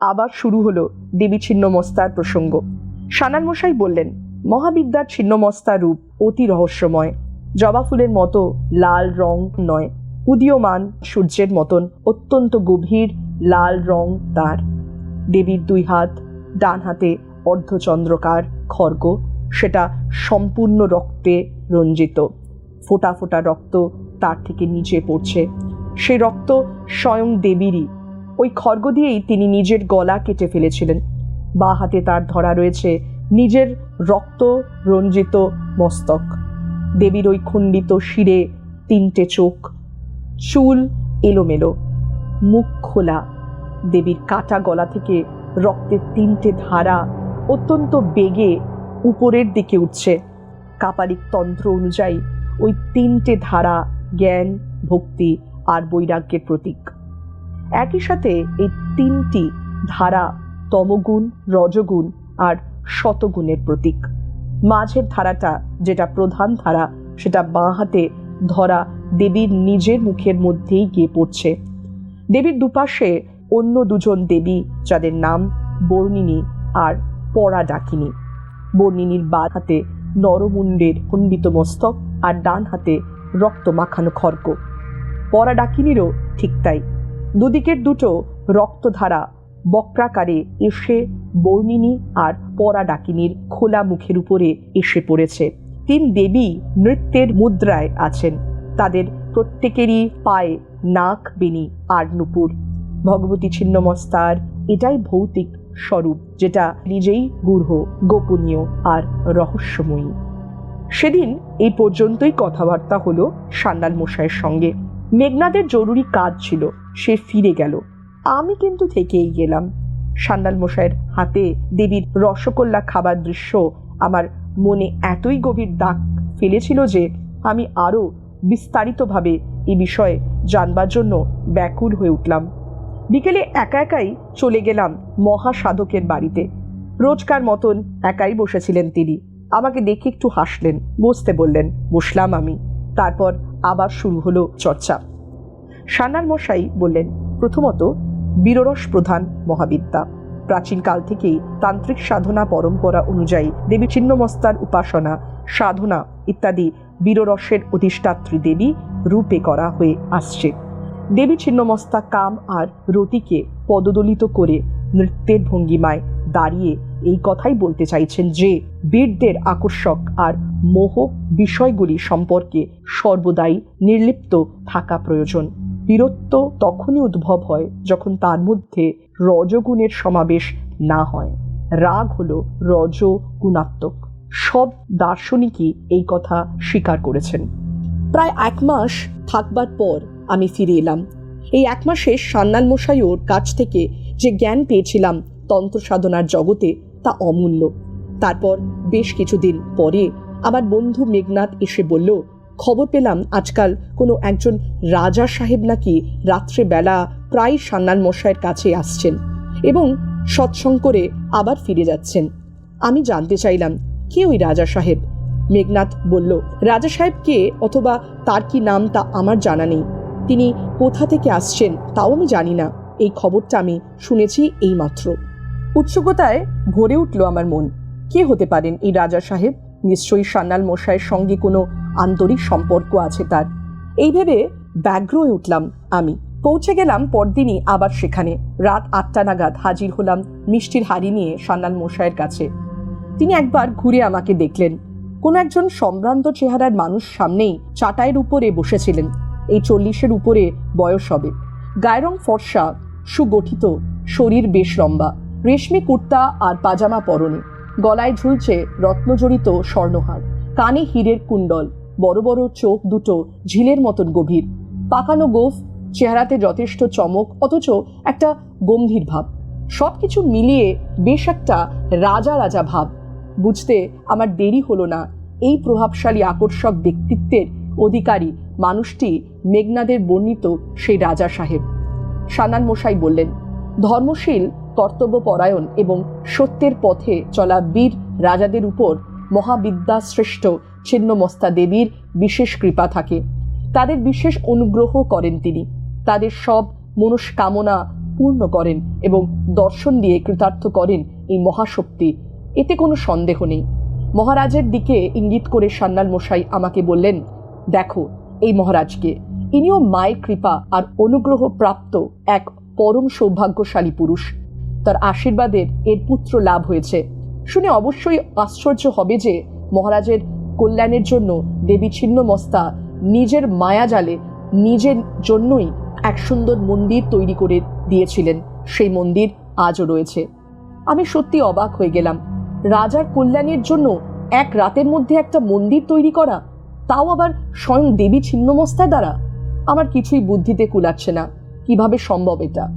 আবার শুরু হলো দেবী ছিন্নমস্তার প্রসঙ্গ। সানান মশাই বললেন, মহাবিদ্যার ছিন্নমস্তা রূপ অতি রহস্যময়। জবা ফুলের মতো লাল রং নয়, উদীয়মান সূর্যের মতন অত্যন্ত গভীর লাল রং তার। দেবীর দুই হাত, ডান হাতে অর্ধচন্দ্রকার খর্গ, সেটা সম্পূর্ণ রক্তে রঞ্জিত। ফোটা ফোটা রক্ত তার থেকে নিচে পড়ছে। সে রক্ত স্বয়ং দেবীরই ওই খর্গ দিয়েই তিনি নিজের গলা কেটে ফেলেছিলেন। বা হাতে তার ধরা রয়েছে নিজের রক্ত রঞ্জিত মস্তক। দেবীর ওই খণ্ডিত শিরে তিনটে চোখ, চুল এলোমেলো, মুখ খোলা। দেবীর কাটা গলা থেকে রক্তের তিনটে ধারা অত্যন্ত বেগে উপরের দিকে উঠছে। কাপালিক তন্ত্র অনুযায়ী ওই তিনটে ধারা জ্ঞান, ভক্তি আর বৈরাগ্যের প্রতীক। একই সাথে এই তিনটি ধারা তমগুণ, রজগুণ আর শতগুণের প্রতীক। মাঝের ধারাটা যেটা প্রধান ধারা, সেটা বাঁ হাতে ধরা দেবীর নিজের মুখের মধ্যেই গিয়ে পড়ছে। দেবীর দুপাশে অন্য দুজন দেবী, যাদের নাম বর্ণিনী আর পরা ডাকিনী বর্ণিনীর বা হাতে নরমুণ্ডের খণ্ডিত মস্তক আর ডান হাতে রক্ত মাখানো খর্গ পরা ডাকিনীরও ঠিক তাই। দুদিকের দুটো রক্তধারা বক্রাকারে এসে বর্ণিনী আর পরা ডাকিনীর খোলা মুখের উপরে এসে পড়েছে। তিন দেবী নৃত্যের মুদ্রায় আছেন। তাদের প্রত্যেকেরই পায়ে নাক বেনি আর নুপুর। ভগবতী ছিন্নমস্তার এটাই ভৌতিক স্বরূপ, যেটা নিজেই গূঢ়, গোপনীয় আর রহস্যময়ী। সেদিন এই পর্যন্তই কথাবার্তা হলো সান্যাল মশাইয়ের সঙ্গে। মেঘনাদের জরুরি কাজ ছিল। সে ফিরে গেল। আমি কিন্তু থেকেই গেলাম। সান্যাল মশাইয়ের হাতে দেবীর রসগোল্লা খাবার দৃশ্য আমার মনে এতই গভীর দাগ ফেলেছিল যে আমি আরও বিস্তারিতভাবে এ বিষয়ে জানবার জন্য ব্যাকুল হয়ে উঠলাম। বিকেলে একা একাই চলে গেলাম মহাসাধকের বাড়িতে। রোজকার মতন একাই বসেছিলেন তিনি। আমাকে দেখে একটু হাসলেন, বসতে বললেন, বসলাম আমি। তারপর আবার শুরু হলো চর্চা। সান্নার মশাই বললেন, প্রথমত বীররস প্রধান মহাবিদ্যা। প্রাচীনকাল থেকেই তান্ত্রিক সাধনা পরম্পরা অনুযায়ী দেবী ছিন্নমস্তার উপাসনা, সাধনা ইত্যাদি বীররসের অধিষ্ঠাত্রী দেবী রূপে করা হয়ে আসছে। দেবী ছিন্নমস্তা কাম আর রতিকে পদদলিত করে নৃত্যের ভঙ্গিমায় দাঁড়িয়ে এই কথাই বলতে চাইছেন যে, বীরদের আকর্ষক আর মোহ বিষয়গুলি সম্পর্কে সর্বদাই নির্লিপ্ত থাকা প্রয়োজন। বীরত্ব তখনই উদ্ভব হয় যখন তার মধ্যে রজগুণের সমাবেশ না হয়। রাগ হল রজ গুণাত্মক সব দার্শনিকই এই কথা স্বীকার করেছেন। প্রায় এক মাস থাকবার পর আমি ফিরে এলাম। এই এক মাসে সান্নাল মশাইওর কাছ থেকে যে জ্ঞান পেয়েছিলাম তন্ত্র সাধনার জগতে তা অমূল্য। তারপর বেশ কিছুদিন পরে আমার বন্ধু মেঘনাথ এসে বলল খবর পেলাম আজকাল কোনো একজন রাজা সাহেব নাকি রাত্রেবেলা প্রায় সান্নাল মশাইয়ের কাছে আসছেন এবং সৎসঙ্গ করে আবার ফিরে যাচ্ছেন। আমি জানতে চাইলাম, কে ওই রাজা সাহেব? মেঘনাথ বলল, রাজা সাহেব কে অথবা তার কি নাম তা আমার জানা নেই। তিনি কোথা থেকে আসছেন তাও আমি জানি না। এই খবরটা আমি শুনেছি এইমাত্র। উৎসুকতায় ভরে উঠল আমার মন। কে হতে পারেন এই রাজা সাহেব? নিশ্চয়ই সান্নাল মশাইয়ের সঙ্গে কোনো আন্তরিক সম্পর্ক আছে তার। এই ভেবে ব্যগ্র হয়ে উঠলাম আমি। পৌঁছে গেলাম পরদিনই আবার সেখানে। রাত আটটা নাগাদ হাজির হলাম মিষ্টির হাড়ি নিয়ে সান্নাল মশাইয়ের কাছে। তিনি একবার ঘুরে আমাকে দেখলেন। কোনো একজন সম্ভ্রান্ত চেহারার মানুষ সামনেই চাটাইয়ের উপরে বসেছিলেন। এই চল্লিশের উপরে বয়স হবে। গায়ের রং ফর্সা, সুগঠিত, শরীর বেশ লম্বা, রেশমি কুর্তা আর পাজামা পরনে। গলায় ঝুলছে রত্নজড়িত স্বর্ণহার, কানে হীরের কুণ্ডল। বড় বড় চোখ দুটো ঝিলের মতন গভীর। পাকানো গোফ, চেহারাতে যথেষ্ট চমক, অথচ একটা গম্ভীর ভাব। সব কিছু মিলিয়ে বেশ একটা রাজা রাজা ভাব। বুঝতে আমার দেরি হলো না। এই প্রভাবশালী আকর্ষক ব্যক্তিত্বের অধিকারী মানুষটি মেঘনাদের বর্ণিত সেই রাজা সাহেব। সানান মশাই বললেন, ধর্মশীল, কর্তব্যপরায়ণ এবং সত্যের পথে চলা বীর রাজাদের উপর মহাবিদ্যা শ্রেষ্ঠ ছিন্নমস্তা দেবীর বিশেষ কৃপা থাকে। তাদের বিশেষ অনুগ্রহ করেন তিনি। তাদের সব মনস্কামনা পূর্ণ করেন এবং দর্শন দিয়ে কৃতার্থ করেন এই মহাশক্তি। এতে কোনো সন্দেহ নেই। মহারাজের দিকে ইঙ্গিত করে সান্নাল মশাই আমাকে বললেন, দেখো, এই মহারাজকে। ইনিও মায়ের কৃপা আর অনুগ্রহ প্রাপ্ত এক পরম সৌভাগ্যশালী পুরুষ। তার আশীর্বাদের এর পুত্র লাভ হয়েছে। শুনে অবশ্যই আশ্চর্য হবে যে মহারাজের কল্যাণের জন্য দেবী ছিন্নমস্তা নিজের মায়াজালে নিজের জন্যই এক সুন্দর মন্দির তৈরি করে দিয়েছিলেন। সেই মন্দির আজও রয়েছে। আমি সত্যি অবাক হয়ে গেলাম। রাজার কল্যাণের জন্য এক রাতের মধ্যে একটা মন্দির তৈরি করা, তাও আবার স্বয়ং দেবী ছিন্নমস্তার দ্বারা? আমার কিছুই বুদ্ধিতে কুলাচ্ছে না। কীভাবে সম্ভব এটা?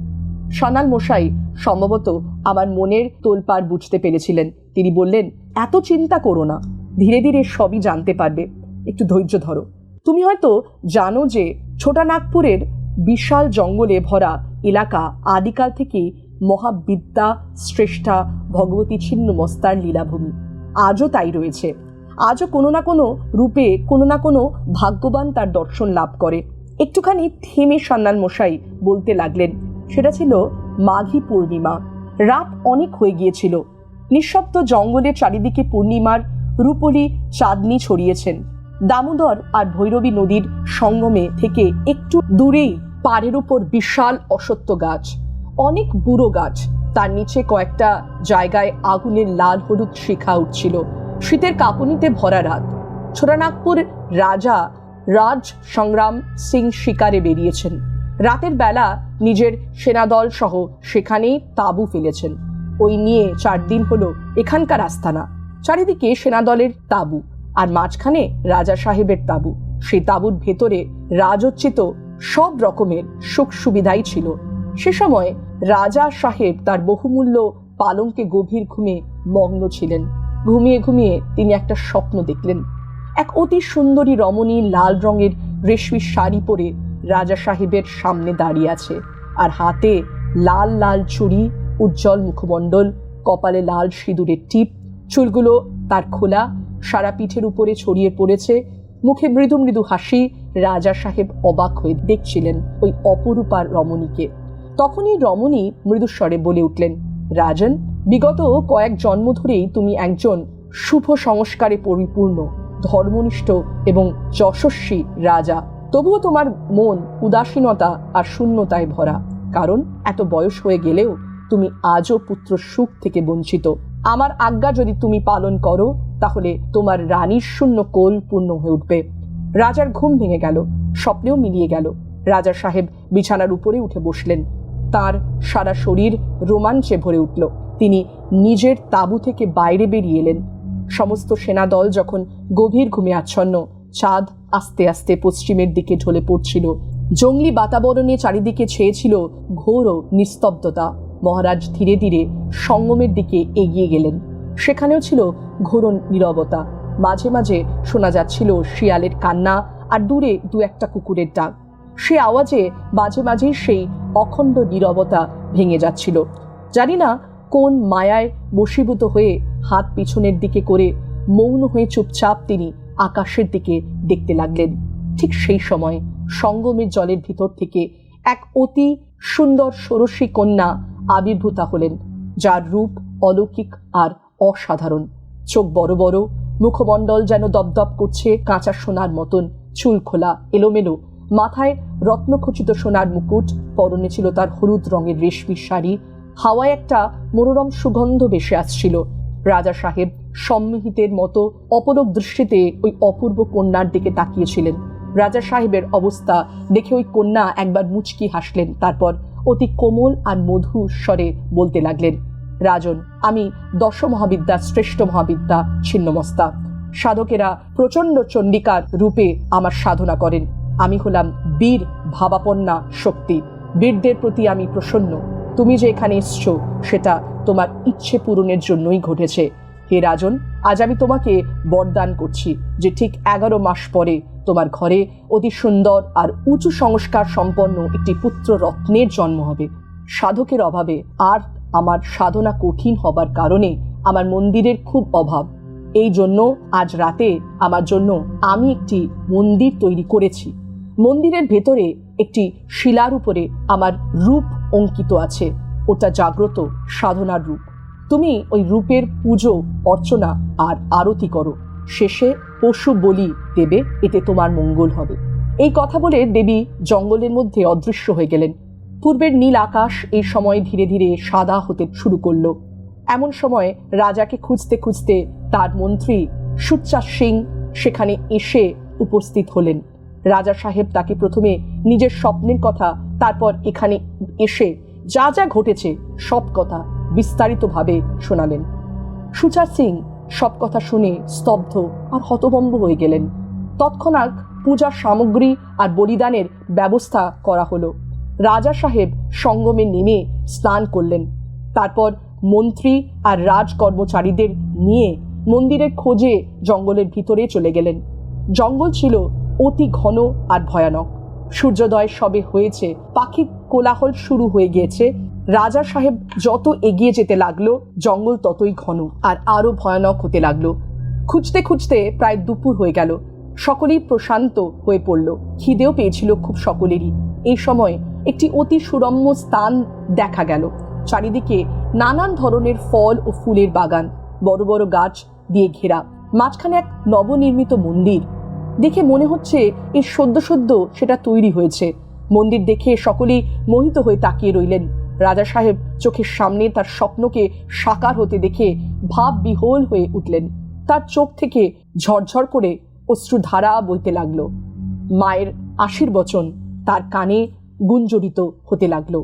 সানাল মশাই সম্ভবত আমার মনের তোলপাড় বুঝতে পেরেছিলেন। তিনি বললেন, এত চিন্তা করো না। ধীরে ধীরে সবই জানতে পারবে। একটু ধৈর্য ধরো। তুমি হয়তো জানো যে ছোটা নাগপুরের বিশাল জঙ্গলে ভরা এলাকা আদিকাল থেকেই মহাবিদ্যা শ্রেষ্ঠা ভগবতী ছিন্ন মস্তার লীলাভূমি। আজও তাই রয়েছে। আজও কোনো না কোনো রূপে কোনো না কোনো ভাগ্যবান তার দর্শন লাভ করে। একটুখানি থেমে সান্নাল মশাই বলতে লাগলেন, সেটা ছিল মাঘী পূর্ণিমা। রাত অনেক হয়ে গিয়েছিল। নিঃশব্দ জঙ্গলের চারিদিকে পূর্ণিমার রূপলি চাঁদনি ছড়িয়েছেন। দামোদর আর ভৈরবী নদীর সঙ্গমে থেকে একটু দূরেই পাড়ের উপর বিশাল অসত্য গাছ। অনেক বুড়ো গাছ, তার নিচে কয়েকটা জায়গায় আগুনের লাল হলুদ শিখা উঠছিল। শীতের কাঁপুনিতে ভরা রাত। ছোটানাগপুর রাজা রাজ সংগ্রাম সিং শিকারে বেরিয়েছেন। রাতের বেলা নিজের সেনাদল সহ সেখানেই তাঁবু ফেলেছেন। ওই নিয়ে চার দিন হলো এখানকার আস্থানা চারিদিকে সেনাদলের তাঁবু আর মাঝখানে রাজা সাহেবের তাঁবু। সেই তাঁবুর ভেতরে রাজোচ্চিত সব রকমের সুখ সুবিধাই ছিল। সে সময় রাজা সাহেব তার বহুমূল্য পালঙ্কে গভীর ঘুমে মগ্ন ছিলেন। ঘুমিয়ে ঘুমিয়ে তিনি একটা স্বপ্ন দেখলেন। এক অতি সুন্দরী রমণী লাল রঙের রেশমি শাড়ি পরে রাজা সাহেবের সামনে দাঁড়িয়ে আছে আর হাতে লাল লাল চুড়ি, উজ্জ্বল মুখমণ্ডল, কপালে লাল সিঁদুরের টিপ চুলগুলো তার খোলা, সারা পিঠের উপরে ছড়িয়ে পড়েছে। মুখে মৃদু মৃদু হাসি, রাজা সাহেব অবাক হয়ে দেখছিলেন ওই অপরূপার রমণীকে। তখনই রমণী মৃদুস্বরে বলে উঠলেন, রাজন, বিগত কয়েক জন্ম ধরেই তুমি একজন শুভ সংস্কারে পরিপূর্ণ, ধর্মনিষ্ঠ এবং যশস্বী রাজা। তবুও তোমার মন উদাসীনতা আর শূন্যতায় ভরা। কারণ এত বয়স হয়ে গেলেও তুমি আজও পুত্র সুখ থেকে বঞ্চিত। আমার আজ্ঞা যদি তুমি পালন করো, তাহলে তোমার রানীর শূন্য কোল পূর্ণ হয়ে উঠবে। রাজার ঘুম ভেঙে গেল, স্বপ্নেও মিলিয়ে গেল। রাজা সাহেব বিছানার উপরে উঠে বসলেন। তার সারা শরীর রোমাঞ্চে ভরে উঠল। তিনি নিজের তাঁবু থেকে বাইরে বেরিয়ে এলেন। সমস্ত সেনাদল যখন গভীর ঘুমে আচ্ছন্ন, চাঁদ আস্তে আস্তে পশ্চিমের দিকে ঢলে পড়ছিল। জঙ্গলি বাতাবরণে চারিদিকে ছেয়েছিল ঘোর ও নিস্তব্ধতা। মহারাজ ধীরে ধীরে সঙ্গমের দিকে এগিয়ে গেলেন। সেখানেও ছিল ঘোর নীরবতা। মাঝে মাঝে শোনা যাচ্ছিল শিয়ালের কান্না আর দূরে দু একটা কুকুরের ডাক। সে আওয়াজে মাঝে মাঝে সেই অখণ্ড নীরবতা ভেঙে যাচ্ছিল। জানি না কোন মায়ায় বশীভূত হয়ে হাত পিছনের দিকে করে মৌন হয়ে চুপচাপ তিনি আকাশের দিকে দেখতে লাগলেন। ঠিক সেই সময় সঙ্গমের জলের ভিতর থেকে এক অতি সুন্দর ষোড়শী কন্যা আবির্ভূতা হলেন, যার রূপ অলৌকিক আর অসাধারণ। চোখ বড় বড়, মুখমণ্ডল যেন দপদপ করছে কাঁচা সোনার মতন, চুল খোলা, এলোমেলো। মাথায় রত্নখচিত সোনার মুকুট, পরনে ছিল তার হলুদ রঙের রেশমি শাড়ি। হাওয়ায় একটা মনোরম সুগন্ধ ভেসে আসছিল। রাজা সাহেব সম্মিহিতের মতো অপলক দৃষ্টিতে ওই অপূর্ব কন্যার দিকে তাকিয়েছিলেন। রাজা সাহেবের অবস্থা দেখে ওই কন্যা একবার মুচকি হাসলেন, তারপর অতি কোমল আর মধু স্বরে বলতে লাগলেন, রাজন, আমি দশ মহাবিদ্যা শ্রেষ্ঠ মহাবিদ্যা ছিন্নমস্তা। সাধকেরা প্রচণ্ড চণ্ডিকার রূপে আমার সাধনা করেন। আমি হলাম বীর ভাবাপন্না শক্তি। বীরদের প্রতি আমি প্রসন্ন। তুমি যে এখানে এসছো, সেটা তোমার ইচ্ছে পূরণের জন্যই ঘটেছে। হে রাজন, আজ আমি তোমাকে বরদান করছি যে ঠিক এগারো মাস পরে তোমার ঘরে অতি সুন্দর আর উঁচু সংস্কার সম্পন্ন একটি পুত্র রত্নের জন্ম হবে। সাধকের অভাবে আর আমার সাধনা কঠিন হবার কারণে আমার মন্দিরের খুব অভাব। এই জন্য আজ রাতে আমার জন্য আমি একটি মন্দির তৈরি করেছি। মন্দিরের ভেতরে একটি শিলার উপরে আমার রূপ অঙ্কিত আছে। ওটা জাগ্রত সাধনার রূপ। তুমি ওই রূপের পুজো, অর্চনা আর আরতি করো। শেষে পশু বলি দেবে, এতে তোমার মঙ্গল হবে। এই কথা বলে দেবী জঙ্গলের মধ্যে অদৃশ্য হয়ে গেলেন। পূর্বের নীল আকাশ এই সময় ধীরে ধীরে সাদা হতে শুরু করল। এমন সময় রাজাকে খুঁজতে খুঁজতে তার মন্ত্রী সুচ্চা সিং সেখানে এসে উপস্থিত হলেন। রাজা সাহেব তাকে প্রথমে নিজের স্বপ্নের কথা, তারপর এখানে এসে যা যা ঘটেছে সব কথা বিস্তারিতভাবে শোনালেন। সুচার সিং সব কথা শুনে স্তব্ধ আর হতভম্ব হয়ে গেলেন। তৎক্ষণাৎ পূজার সামগ্রী আর বলিদানের ব্যবস্থা করা হলো। রাজা সাহেব সঙ্গমে নেমে স্নান করলেন। তারপর মন্ত্রী আর রাজ কর্মচারীদের নিয়ে মন্দিরের খোঁজে জঙ্গলের ভিতরে চলে গেলেন। জঙ্গল ছিল অতি ঘন আর ভয়ানক। সূর্যোদয় সবে হয়েছে, পাখির কোলাহল শুরু হয়ে গিয়েছে রাজা সাহেব যত এগিয়ে যেতে লাগল, জঙ্গল ততই ঘন আর আরও ভয়ানক হতে লাগল। খুঁজতে খুঁজতে প্রায় দুপুর হয়ে গেল। সকলেই প্রশান্ত হয়ে পড়ল। খিদেও পেয়েছিল খুব সকলেরই। এই সময় একটি অতি সুরম্য স্থান দেখা গেল। চারিদিকে নানান ধরনের ফল ও ফুলের বাগান, বড় বড় গাছ দিয়ে ঘেরা, মাঝখানে এক নবনির্মিত মন্দির। দেখে মনে হচ্ছে এই সদ্য সদ্য সেটা তৈরি হয়েছে। মন্দির দেখে সকলেই মোহিত হয়ে তাকিয়ে রইলেন। রাজা সাহেব চোখের সামনে তার স্বপ্নকে সাকার হতে দেখে ভাব বিহোল হয়ে উঠলেন। তার চোখ থেকে ঝরঝর করে অশ্রুধারা বইতে লাগল। মায়ের আশীর্বচন তার কানে গুঞ্জরিত হতে লাগল।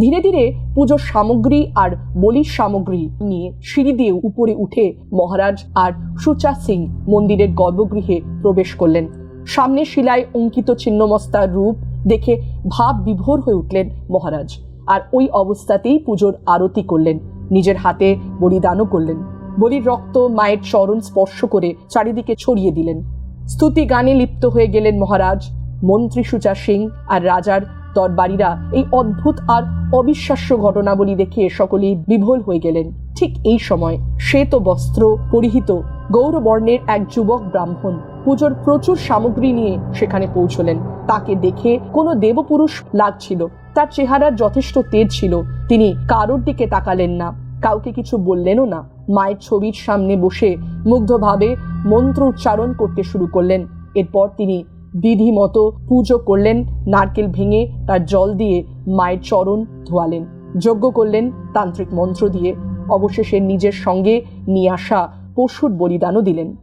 ধীরে ধীরে পুজোর সামগ্রী আর বলির সামগ্রী নিয়ে সিঁড়ি দিয়ে উপরে উঠে মহারাজ আর সুচা সিং মন্দিরের গর্ভগৃহে প্রবেশ করলেন। সামনে শিলায় অঙ্কিত ছিন্নমস্তার রূপ দেখে ভাব বিভোর হয়ে উঠলেন মহারাজ। আর ওই অবস্থাতেই পুজোর আরতি করলেন। নিজের হাতে বলিদানও করলেন। বলির রক্ত, মায়ের চরণ স্পর্শ করে চারিদিকে ছড়িয়ে দিলেন। স্তুতি গানে লিপ্ত হয়ে গেলেন মহারাজ। মন্ত্রী সুচা সিং আর রাজার দরবারীরা এই অদ্ভুত আর অবিশ্বাস্য ঘটনাবলী দেখে সকলেই বিভোল হয়ে গেলেন। ঠিক এই সময় শ্বেত বস্ত্র পরিহিত গৌরবর্ণের এক যুবক ব্রাহ্মণ পুজোর প্রচুর সামগ্রী নিয়ে সেখানে পৌঁছলেন। তাকে দেখে কোনো দেবপুরুষ লাগছিল। তার চেহারার যথেষ্ট তেজ ছিল। তিনি কারোর দিকে তাকালেন না। কাউকে কিছু বললেনও না। মায়ের ছবির সামনে বসে মুগ্ধভাবে মন্ত্র উচ্চারণ করতে শুরু করলেন। এরপর তিনি বিধি মতো পুজো করলেন, নারকেল ভেঙে তার জল দিয়ে মায়ের চরণ ধোয়ালেন। যজ্ঞ করলেন তান্ত্রিক মন্ত্র দিয়ে। অবশেষে নিজের সঙ্গে নিয়ে আসা পশুর বলিদানও দিলেন।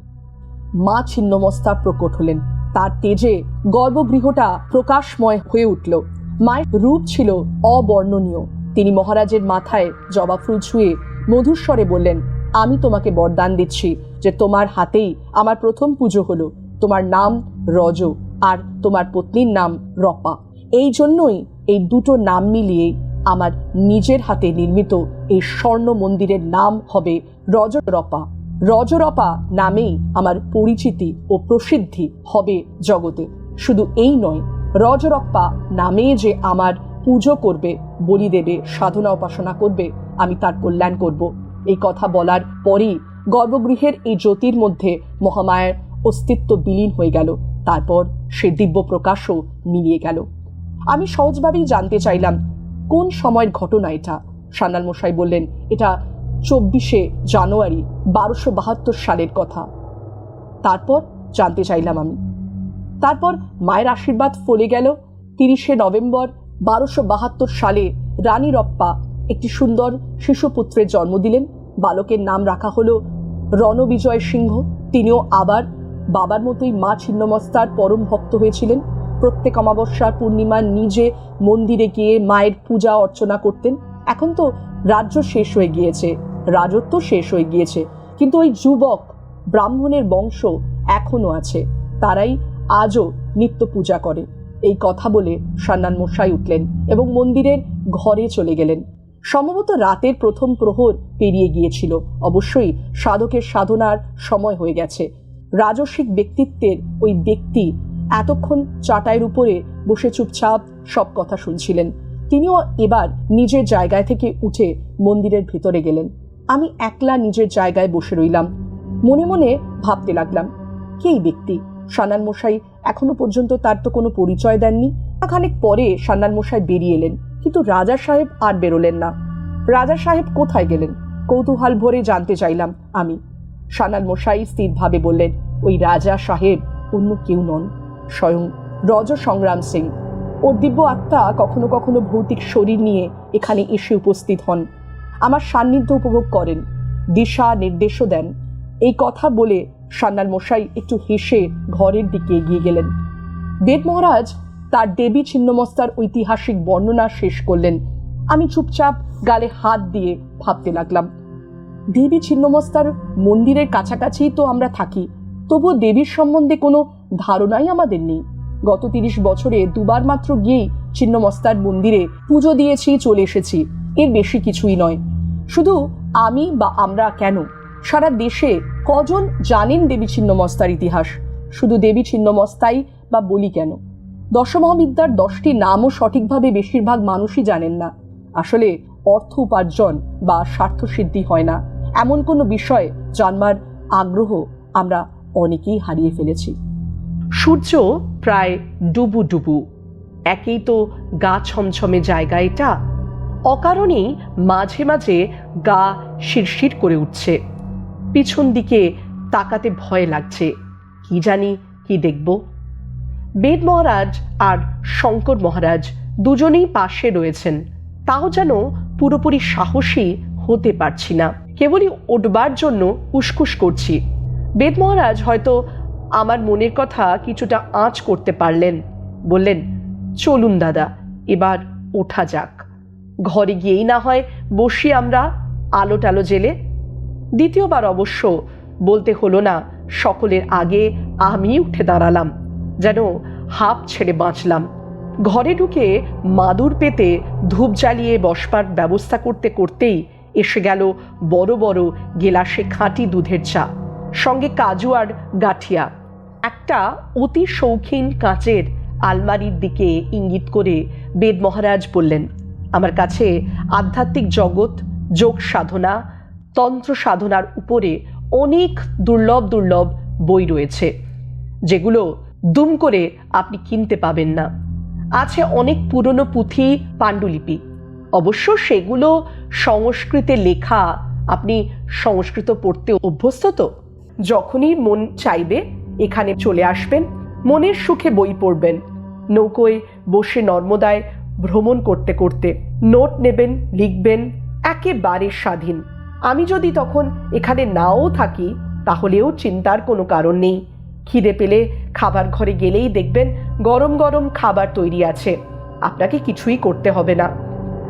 মা ছিন্নমস্তা প্রকট হলেন। তার তেজে গর্ভগৃহটা প্রকাশময় হয়ে উঠল। মায়ের রূপ ছিল অবর্ণনীয়। তিনি মহারাজের মাথায় জবা ফুল ছুঁয়ে মধুস্বরে বললেন, আমি তোমাকে বরদান দিচ্ছি যে তোমার হাতেই আমার প্রথম পুজো হলো। তোমার নাম রজ আর তোমার পত্নীর নাম রপা। এই জন্যই এই দুটো নাম মিলিয়ে আমার নিজের হাতে নির্মিত এই স্বর্ণ মন্দিরের নাম হবে রজরপা রজরপা নামেই আমার পরিচিতি ও প্রসিদ্ধি হবে জগতে। শুধু এই নয় রজরপ্পা নামে যে আমার পুজো করবে, বলি দেবে, সাধনা উপাসনা করবে, আমি তার কল্যাণ করব। এই কথা বলার পরেই গর্ভগৃহের এই জ্যোতির মধ্যে মহামায়ার অস্তিত্ব বিলীন হয়ে গেল। তারপর সে দিব্য প্রকাশও মিলিয়ে গেল। আমি সহজভাবেই জানতে চাইলাম, কোন সময়ের ঘটনা এটা? সান্নাল মশাই বললেন, এটা চব্বিশে জানুয়ারি বারোশো বাহাত্তর সালের কথা। তারপর জানতে চাইলাম আমি। তারপর মায়ের আশীর্বাদ ফলে গেল। তিরিশে নভেম্বর বারোশো বাহাত্তর সালে রানী রপ্পা একটি সুন্দর শিশুপুত্রের জন্ম দিলেন। বালকের নাম রাখা হলো রণবিজয় সিংহ। তিনিও আবার বাবার মতোই মা ছিন্নমস্তার পরম ভক্ত হয়েছিলেন। প্রত্যেক অমাবস্যার পূর্ণিমা নিজে মন্দিরে গিয়ে মায়ের পূজা অর্চনা করতেন। এখন তো রাজ্য শেষ হয়ে গিয়েছে, রাজত্ব শেষ হয়ে গিয়েছে। কিন্তু ওই যুবক ব্রাহ্মণের বংশ এখনও আছে। তারাই আজও নিত্য পূজা করে এই কথা বলে সান্নান মশাই উঠলেন এবং মন্দিরের ঘরে চলে গেলেন। সম্ভবত রাতের প্রথম প্রহর পেরিয়ে গিয়েছিল। অবশ্যই সাধকের সাধনার সময় হয়ে গেছে। রাজস্বিক ব্যক্তিত্বের ওই ব্যক্তি এতক্ষণ চাটাইয়ের উপরে বসে চুপচাপ সব কথা শুনছিলেন। তিনিও এবার নিজের জায়গায় থেকে উঠে মন্দিরের ভিতরে গেলেন। আমি একলা নিজের জায়গায় বসে রইলাম। মনে মনে ভাবতে লাগলাম, কে ব্যক্তি? সানান মশাই এখনও পর্যন্ত তার তো কোনো পরিচয় দেননি। খানিক পরে সান্নাল মশাই বেরিয়ে এলেন, কিন্তু রাজা সাহেব আর বেরোলেন না। রাজা সাহেব কোথায় গেলেন? কৌতূহল ভরে জানতে চাইলাম আমি। সান্নাল মশাই স্থিরভাবে বললেন, ওই রাজা সাহেব অন্য কেউ নন, স্বয়ং রজ সংগ্রাম সিং ওর দিব্য আত্মা কখনো কখনো ভৌতিক শরীর নিয়ে এখানে এসে উপস্থিত হন। আমার সান্নিধ্য উপভোগ করেন, দিশা নির্দেশও দেন। এই কথা বলে সান্নাল মশাই একটু হেসে ঘরের দিকে এগিয়ে গেলেন। বেদ মহারাজ তার দেবী ছিন্নমস্তার ঐতিহাসিক বর্ণনা শেষ করলেন। আমি চুপচাপ গালে হাত দিয়ে ভাবতে লাগলাম। দেবী ছিন্নমস্তার মন্দিরের কাছাকাছি তো আমরা থাকি, তবুও দেবীর সম্বন্ধে কোনো ধারণাই আমাদের নেই। গত তিরিশ বছরে দুবার মাত্র গিয়েই ছিন্নমস্তার মন্দিরে পুজো দিয়েছি, চলে এসেছি। এর বেশি কিছুই নয়। শুধু আমি বা আমরা কেন? সারা দেশে কজন জানেন দেবী ছিন্নমস্তার ইতিহাস? শুধু দেবী ছিন্নমস্তাই বা বলি কেন? দশমহাবিদ্যার দশটি নামও সঠিকভাবে বেশিরভাগ মানুষই জানেন না। আসলে অর্থ উপার্জন বা স্বার্থসিদ্ধি হয় না। এমন কোনো বিষয় জানবার আগ্রহ আমরা অনেকেই হারিয়ে ফেলেছি। সূর্য প্রায় ডুবু ডুবু। একেই তো গা ছমছমে জায়গা এটা। অকারণেই মাঝে মাঝে গা শিরশির করে উঠছে। পিছন দিকে তাকাতে ভয় লাগছে। কি জানি কি দেখব? বেদ মহারাজ আর শঙ্কর মহারাজ দুজনেই পাশে রয়েছেন। তাও যেন পুরোপুরি সাহসী হতে পারছি না। কেবলই উঠবার জন্য উসকুস করছি। বেদ মহারাজ হয়তো আমার মনের কথা কিছুটা আঁচ করতে পারলেন। বললেন, চলুন দাদা, এবার ওঠা যাক। ঘরে গিয়েই না হয় বসি আমরা আলো টালো জেলে দ্বিতীয়বার অবশ্য বলতে হলো না, সকলের আগে আমি উঠে দাঁড়ালাম, যেন হাঁপ ছেড়ে বাঁচলাম। ঘরে ঢুকে মাদুর পেতে ধূপ জ্বালিয়ে বসবার ব্যবস্থা করতে করতেই এসে গেল বড় বড় গেলাসে খাঁটি দুধের চা, সঙ্গে কাজু আর গাঠিয়া। একটা অতি শৌখিন কাঁচের আলমারির দিকে ইঙ্গিত করে বেদ মহারাজ বললেন, আমার কাছে আধ্যাত্মিক জগৎ, যোগ সাধনা তন্ত্র সাধনার উপরে অনেক দুর্লভ দুর্লভ বই রয়েছে, যেগুলো দুম করে আপনি কিনতে পাবেন না। আছে অনেক পুরনো পুঁথি পাণ্ডুলিপি। অবশ্য সেগুলো সংস্কৃতে লেখা আপনি সংস্কৃত পড়তে অভ্যস্ত তো? যখনই মন চাইবে, এখানে চলে আসবেন, মনের সুখে বই পড়বেন, নৌকোয় বসে নর্মদায় ভ্রমণ করতে করতে। নোট নেবেন, লিখবেন, একেবারে স্বাধীন। আমি যদি তখন এখানে নাও থাকি, তাহলেও চিন্তার কোনো কারণ নেই। খিদে পেলে খাবার ঘরে গেলেই দেখবেন গরম গরম খাবার তৈরি আছে। আপনাকে কিছুই করতে হবে না।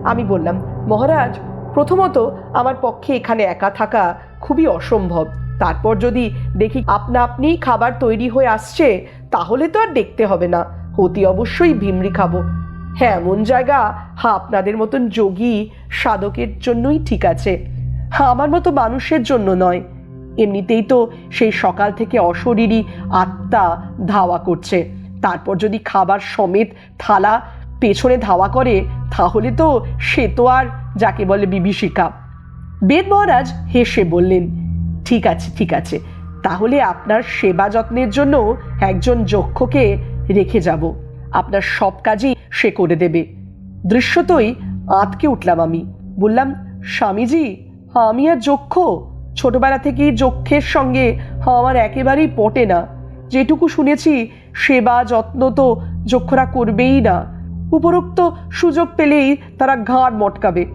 আমি বললাম, মহারাজ, প্রথমত আমার পক্ষে এখানে একা থাকা খুবই অসম্ভব। তারপর যদি দেখি আপনা আপনি খাবার তৈরি হয়ে আসছে, তাহলে তো আর দেখতে হবে না। অতি অবশ্যই ভিমরি খাব। হ্যাঁ এমন জায়গা, হা, আপনাদের মতন যোগী, সাধকের জন্যই ঠিক আছে। আমার মতো মানুষের জন্য নয়। এমনিতেই তো সেই সকাল থেকে অশরীরী আত্মা ধাওয়া করছে। তারপর যদি খাবার সমেত থালা পেছনে ধাওয়া করে, তাহলে তো সে তো আর যাকে বলে বিভীষিকা। বেদ মহারাজ হেসে বললেন, ঠিক আছে ঠিক আছে। তাহলে আপনার সেবা যত্নের জন্য একজন যক্ষকে রেখে যাব। আপনার সব কাজই সে করে দেবে। দৃশ্যতই আঁতকে উঠলাম আমি। বললাম, স্বামীজি আমি আর যক্ষ। ছোটবেলা থেকেই যক্ষের সঙ্গে আমার একেবারেই পটে না। যেটুকু শুনেছি, সেবা, যত্ন তো যক্ষরা করবেই না। উপরোক্ত সুযোগ পেলেই তারা ঘাড় মটকাবে।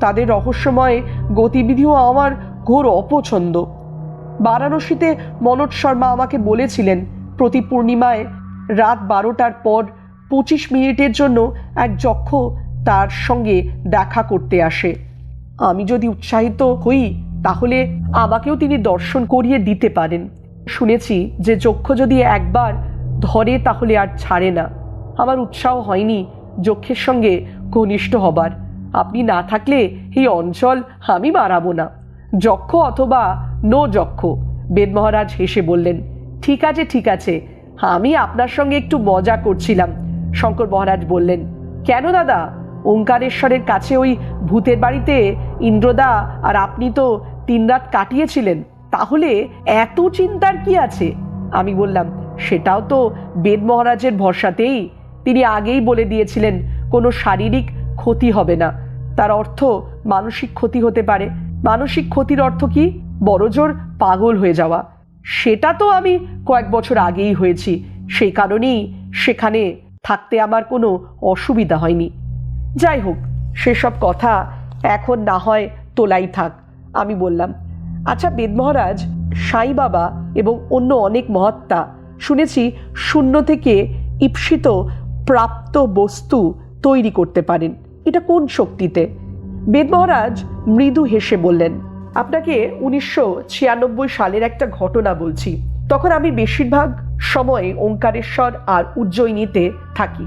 তাদের রহস্যময় গতিবিধিও আমার ঘোর অপছন্দ। বারাণসীতে মনোজ শর্মা আমাকে বলেছিলেন, প্রতি পূর্ণিমায় রাত বারোটার পর পঁচিশ মিনিটের জন্য এক যক্ষ তার সঙ্গে দেখা করতে আসে। আমি যদি উৎসাহিত হই, তাহলে আমাকেও তিনি দর্শন করিয়ে দিতে পারেন। শুনেছি যে যক্ষ যদি একবার ধরে, তাহলে আর ছাড়ে না। আমার উৎসাহ হয়নি যক্ষের সঙ্গে ঘনিষ্ঠ হবার। আপনি না থাকলে এই অঞ্চল আমি মারাবো না। যক্ষ অথবা নো যক্ষ, বেদ মহারাজ হেসে বললেন, ঠিক আছে ঠিক আছে। আমি আপনার সঙ্গে একটু মজা করছিলাম। শঙ্কর মহারাজ বললেন, কেন দাদা? ওঙ্কারেশ্বরের কাছে ওই ভূতের বাড়িতে ইন্দ্রদা আর আপনি তো তিন রাত কাটিয়েছিলেন, তাহলে এত চিন্তার কি আছে? আমি বললাম, সেটাও তো বেদ মহারাজের ভরসাতেই। তিনি আগেই বলে দিয়েছিলেন, কোনো শারীরিক ক্ষতি হবে না। তার অর্থ মানসিক ক্ষতি হতে পারে। মানসিক ক্ষতির অর্থ কি? বড়জোর পাগল হয়ে যাওয়া। সেটা তো আমি কয়েক বছর আগেই হয়েছি। সেই কারণেই সেখানে থাকতে আমার কোনো অসুবিধা হয়নি। যাই হোক সেসব কথা এখন না হয় তোলাই থাক, আমি বললাম। আচ্ছা বেদ মহারাজ, সাই বাবা এবং অন্য অনেক মহাত্মা, শুনেছি শূন্য থেকে ঈপ্সিত প্রাপ্ত বস্তু তৈরি করতে পারেন। এটা কোন শক্তিতে? বেদ মহারাজ মৃদু হেসে বললেন, আপনাকে উনিশশো ছিয়ানব্বই সালের একটা ঘটনা বলছি। তখন আমি বেশিরভাগ সময় ওঙ্কারেশ্বর আর উজ্জয়িনীতে থাকি।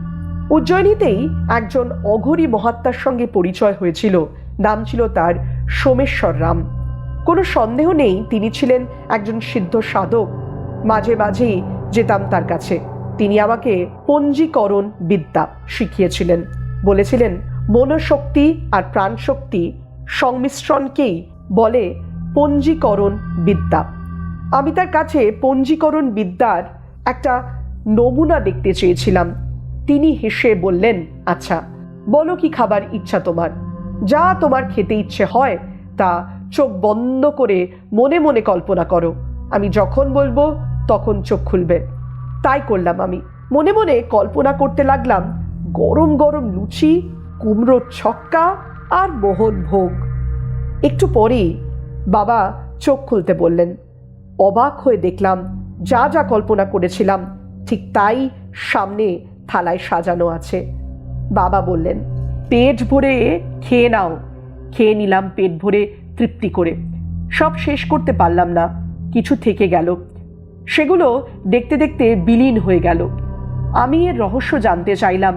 উজ্জয়িনীতেই একজন অঘরী মহাত্মার সঙ্গে পরিচয় হয়েছিল। নাম ছিল তার সোমেশ্বর রাম। কোনো সন্দেহ নেই তিনি ছিলেন একজন সিদ্ধ সাধক। মাঝে মাঝেই যেতাম তার কাছে। তিনি আমাকে পঞ্জীকরণ বিদ্যা শিখিয়েছিলেন। বলেছিলেন, মনোশক্তি আর প্রাণশক্তি সংমিশ্রণকেই বলে পঞ্জীকরণ বিদ্যা। আমি তার কাছে পঞ্জীকরণ বিদ্যার একটা নমুনা দেখতে চেয়েছিলাম। তিনি হেসে বললেন আচ্ছা বলো কি খাবার ইচ্ছা তোমার। যা তোমার খেতে ইচ্ছে হয়, তা চোখ বন্ধ করে মনে মনে কল্পনা করো। আমি যখন বলব, তখন চোখ খুলবে। তাই করলাম আমি। মনে মনে কল্পনা করতে লাগলাম, গরম গরম লুচি কুমড়োর ছক্কা আর মোহন ভোগ। একটু পরেই বাবা চোখ খুলতে বললেন। অবাক হয়ে দেখলাম, যা যা কল্পনা করেছিলাম, ঠিক তাই সামনে থালায় সাজানো আছে। বাবা বললেন, পেট ভরে খেয়ে নাও। খেয়ে নিলাম পেট ভরে তৃপ্তি করে। সব শেষ করতে পারলাম না। কিছু থেকে গেল। সেগুলো দেখতে দেখতে বিলীন হয়ে গেল। আমি এর রহস্য জানতে চাইলাম।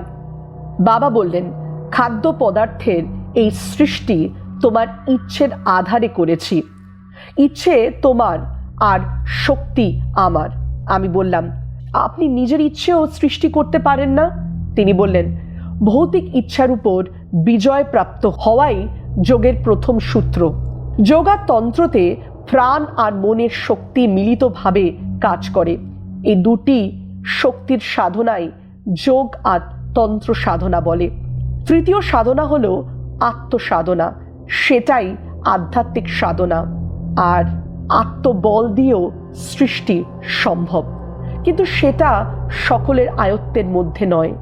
বাবা বললেন, খাদ্য পদার্থের এই সৃষ্টি তোমার ইচ্ছের আধারে করেছি। ইচ্ছে তোমার আর শক্তি আমার। আমি বললাম আপনি নিজের ইচ্ছেও সৃষ্টি করতে পারেন না? তিনি বললেন, ভৌতিক ইচ্ছার উপর বিজয় প্রাপ্ত হওয়াই যোগের প্রথম সূত্র। যোগাতন্ত্রতে প্রাণ আর মনের শক্তি মিলিতভাবে কাজ করে। এই দুটি শক্তির সাধনাই যোগ আর তন্ত্র সাধনা বলে। তৃতীয় সাধনা হল আত্মসাধনা। সেটাই আধ্যাত্মিক সাধনা। আর আত্মবল দিয়েও সৃষ্টি সম্ভব। কিন্তু সেটা সকলের আয়ত্তের মধ্যে নয়।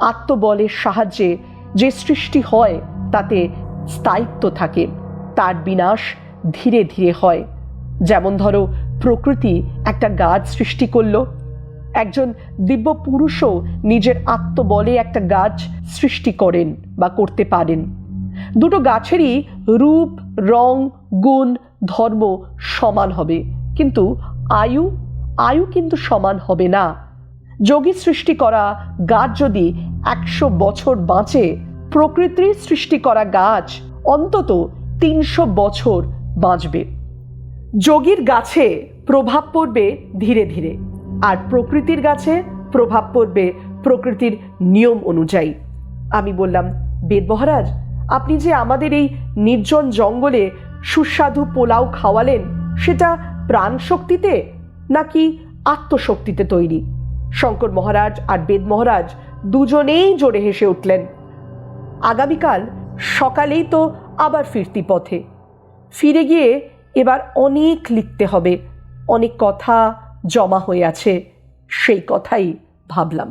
আত্মবলের সাহায্যে যে সৃষ্টি হয়, তাতে স্থায়িত্ব থাকে। তার বিনাশ ধীরে ধীরে হয়। যেমন ধরো, প্রকৃতি একটা গাছ সৃষ্টি করল। একজন দিব্য পুরুষও নিজের আত্মবলে একটা গাছ সৃষ্টি করেন বা করতে পারেন। দুটো গাছেরই রূপ, রং, গুণ, ধর্ম সমান হবে। কিন্তু আয়ু আয়ু কিন্তু সমান হবে না। যোগী সৃষ্টি করা গাছ যদি একশো বছর বাঁচে প্রকৃতির সৃষ্টি করা গাছ অন্তত তিনশো বছর বাঁচবে। যোগীর গাছে প্রভাব পড়বে ধীরে ধীরে, আর প্রকৃতির গাছে প্রভাব পড়বে প্রকৃতির নিয়ম অনুযায়ী। আমি বললাম, বেদ মহারাজ, আপনি যে আমাদের এই নির্জন জঙ্গলে সুস্বাদু পোলাও খাওয়ালেন, সেটা প্রাণ শক্তিতে নাকি আত্মশক্তিতে তৈরি? শঙ্কর মহারাজ আর বেদ মহারাজ দুজনেই জোরে হেসে উঠলেন, আগামীকাল সকালেই তো আবার ফিরতি পথে। ফিরে গিয়ে এবার অনেক লিখতে হবে, অনেক কথা জমা হয়ে আছে, সেই কথাই ভাবলাম।